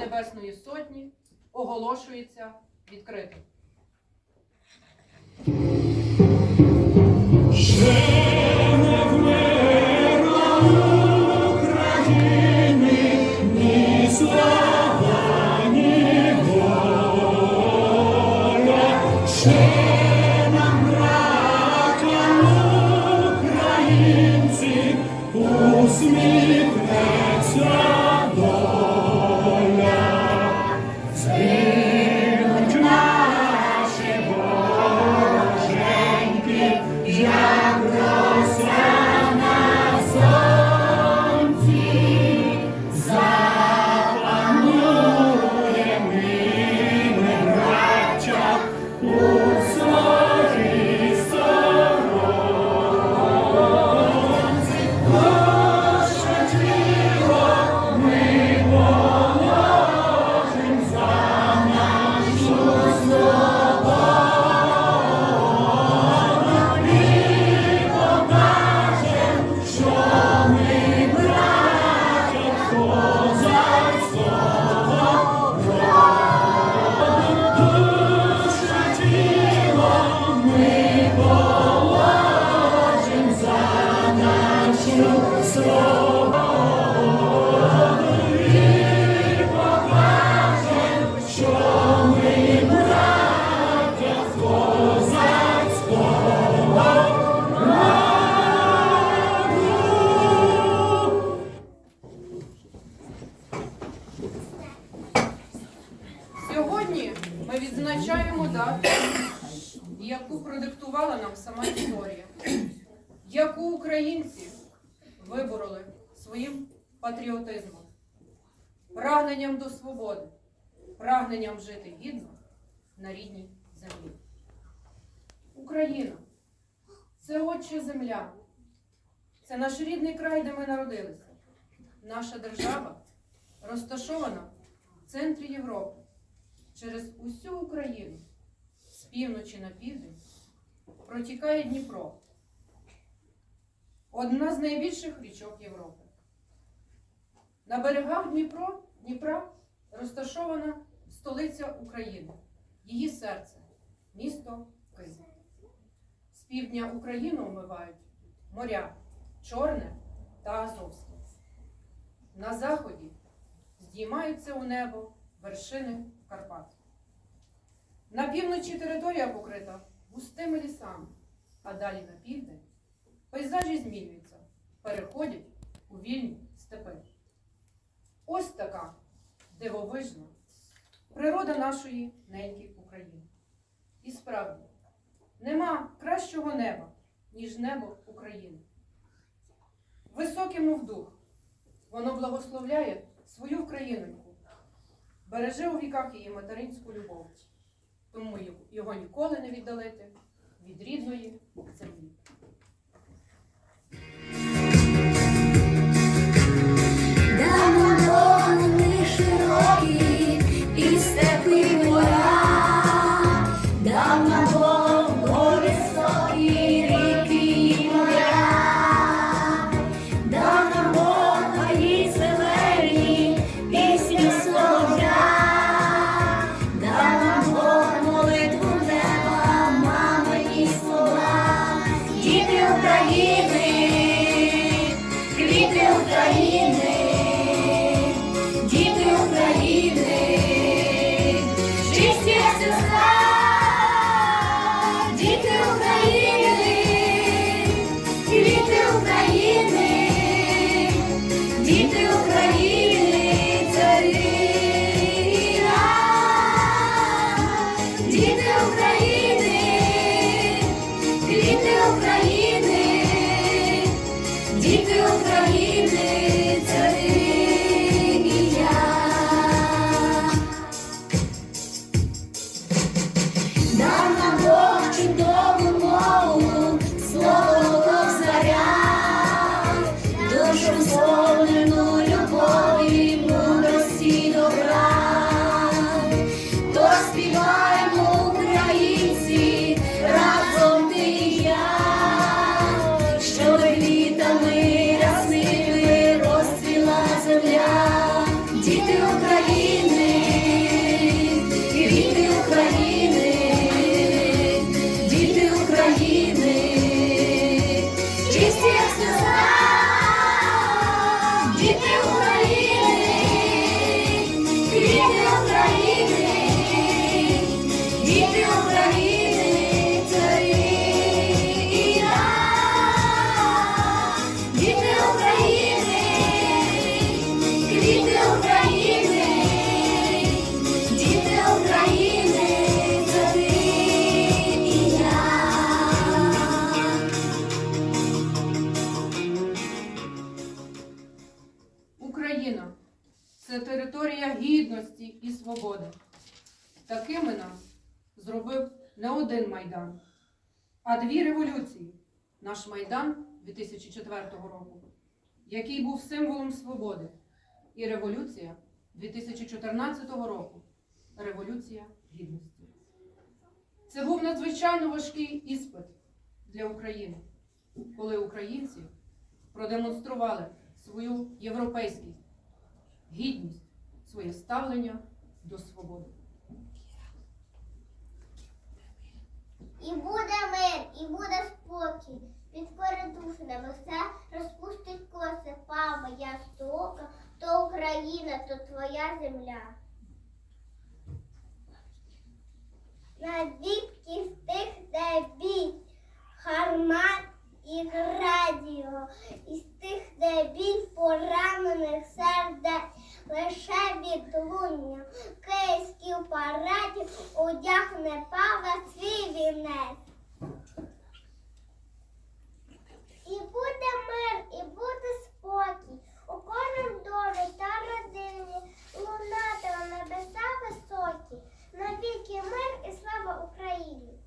Небесної Сотні оголошується відкритим. Патріотизмом, прагненням до свободи, прагненням жити гідно на рідній землі. Україна це отча земля, це наш рідний край, де ми народилися. Наша держава розташована в центрі Європи через усю Україну з півночі на південь протікає Дніпро. Одна з найбільших річок Європи. На берегах Дніпро, Дніпра розташована столиця України, її серце, місто Київ. З півдня Україну омивають моря Чорне та Азовське. На заході здіймаються у небо вершини Карпат. На півночі територія покрита густими лісами, а далі на південь пейзажі змінюються, переходять у вільні степи. Ось така дивовижна природа нашої неньки України. І справді, нема кращого неба, ніж небо України. Високим мов дух, воно благословляє свою Україноньку, береже у віках її материнську любов, тому його ніколи не віддалити від рідної землі. І гідності і свободи. Такими нас зробив не один майдан, а дві революції. Наш майдан 2004 року, який був символом свободи, і революція 2014 року революція гідності. Це був надзвичайно важкий іспит для України, коли українці продемонстрували свою європейськість, гідність, своє ставлення до свободи. І буде мир, і буде спокій. Підкори душу небеса, розпустить коси, па моя стока, то Україна, то твоя земля. Навіки стихне бій, хармат і радіо, і стихне біль поранених сердець, лише відлуння київських парадів одягне пава свій вінець. І буде мир, і буде спокій. У кожному домі та родині лунати у небеса високі. Навіки мир і слава Україні.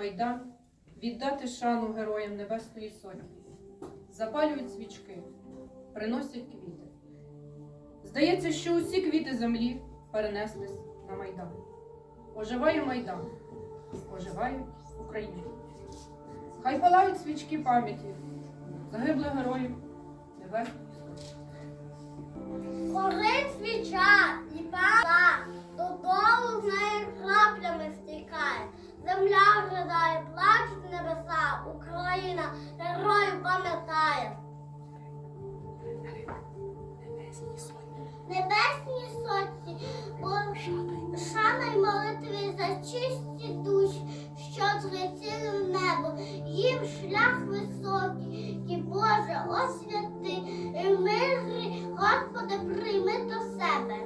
Майдан віддати шану героям Небесної Сотні, запалюють свічки, приносять квіти. Здається, що усі квіти землі перенеслись на майдан. Оживає майдан, оживає Україна. Хай палають свічки пам'яті загиблих героїв Небесної Сотні. Горить свіча і пала, додолу з неї краплями стікає. Земля ридає, плачуть небеса, Україна героїв пам'ятає. Небесні сотні, бо шана й молитві за чисті душі, що злетіли в небо, їм шлях високий, і Боже освяти, і мирі, Господи, прийми до себе.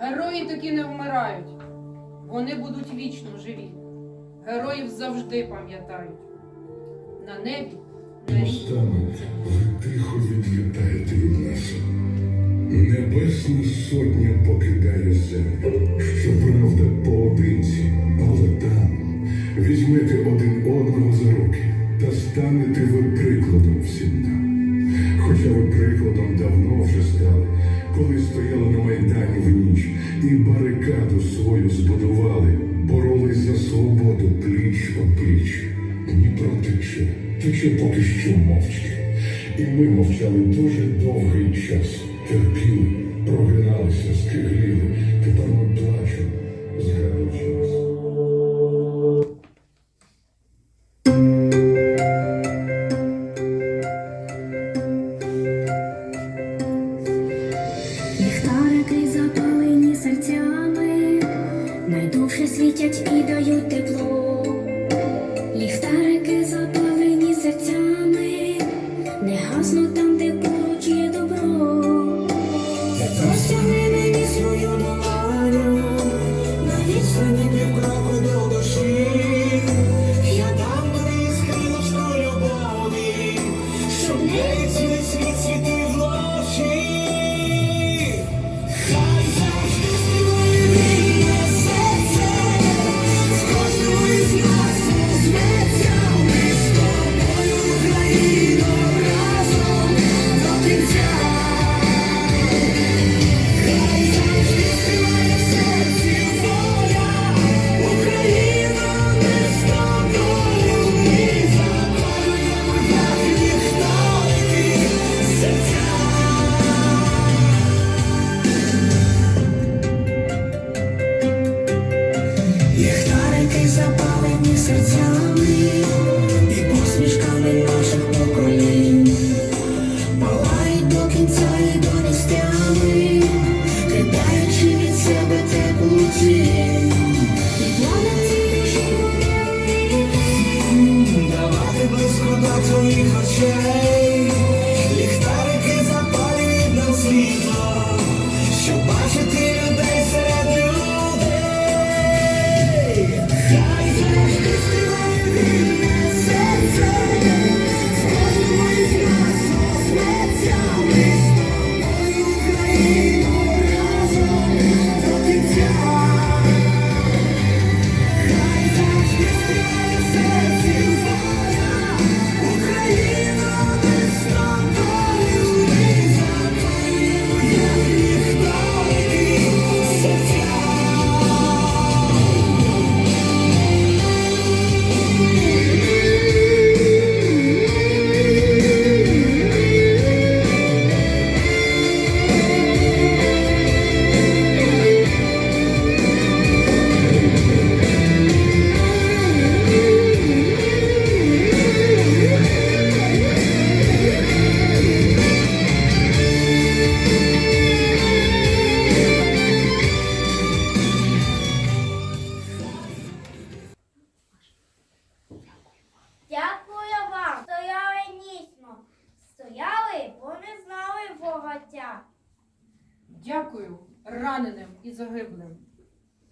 Герої таки не вмирають, вони будуть вічно живі. Героїв завжди пам'ятають. На небі на рік. Ви тихо відлітаєте від нас. Небесна сотня покидає землю. Щоправда, поодинці, але там візьмете один одного за руки та станете ви прикладом всім нам. Хоча ви прикладом давно вже стали, коли стояли на майдані в ніч і барикаду свою збудували, пліч о пліч. Дніпро тече, тече поки що мовчки. І ми мовчали дуже довгий час, терпіли, прогиналися, скигліли.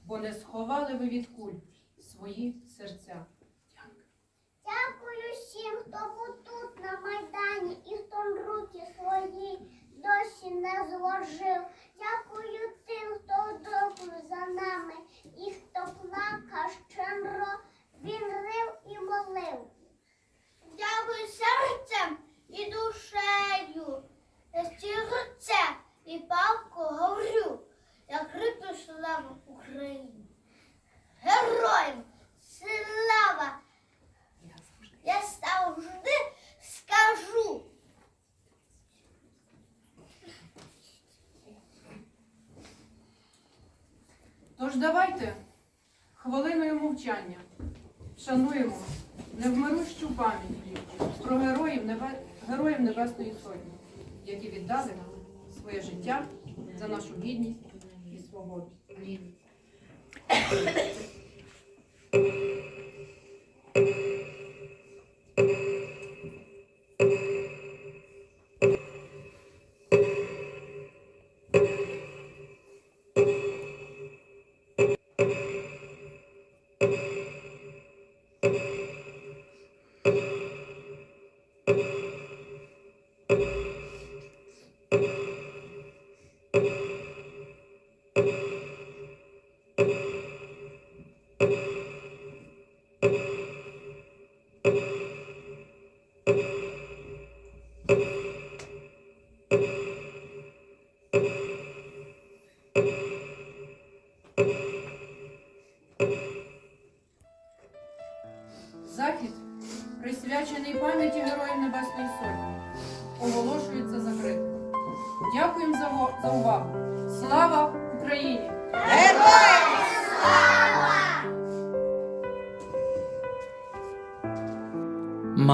Бо не сховали ви від куль свої серця. Дякую всім, хто був тут на Майдані і хто руки свої досі не зложив. Дякую тим, хто добру за нами і хто плакав щемро, він рив і молив. Дякую серцем і душею. Я це і палко говорю, я крикну славу Україні. Героям слава! Я завжди скажу. Тож давайте хвилиною мовчання шануємо невмирущу пам'ять про героїв, Небе- героїв Небесної Сотні, які віддали своє життя за нашу гідність і свободу.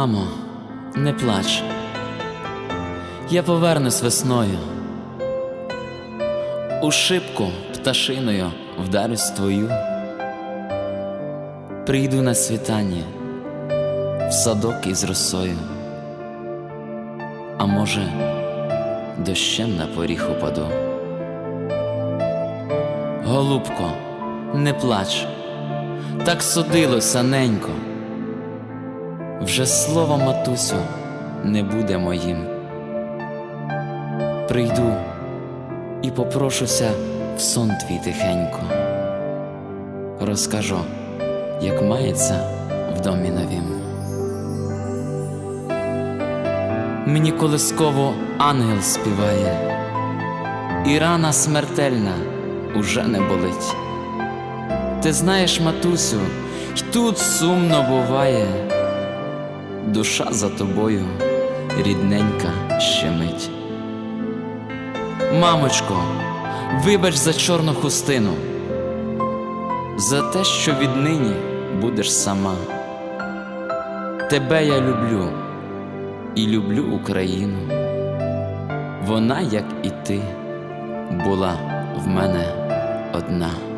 Мамо, не плач. Я повернусь весною. У шибку пташиною вдарюсь твою. Прийду на світання в садок із росою. А може, дощем на поріг упаду. Голубко, не плач, так судилося ненько. Вже слово матусю не буде моїм. Прийду і попрошуся в сон твій тихенько. Розкажу, як мається в домі новім. Мені колисково ангел співає, і рана смертельна уже не болить. Ти знаєш, матусю, й тут сумно буває душа за тобою рідненька щемить. Мамочко, вибач за чорну хустину, за те, що віднині будеш сама. Тебе я люблю і люблю Україну. Вона, як і ти, була в мене одна.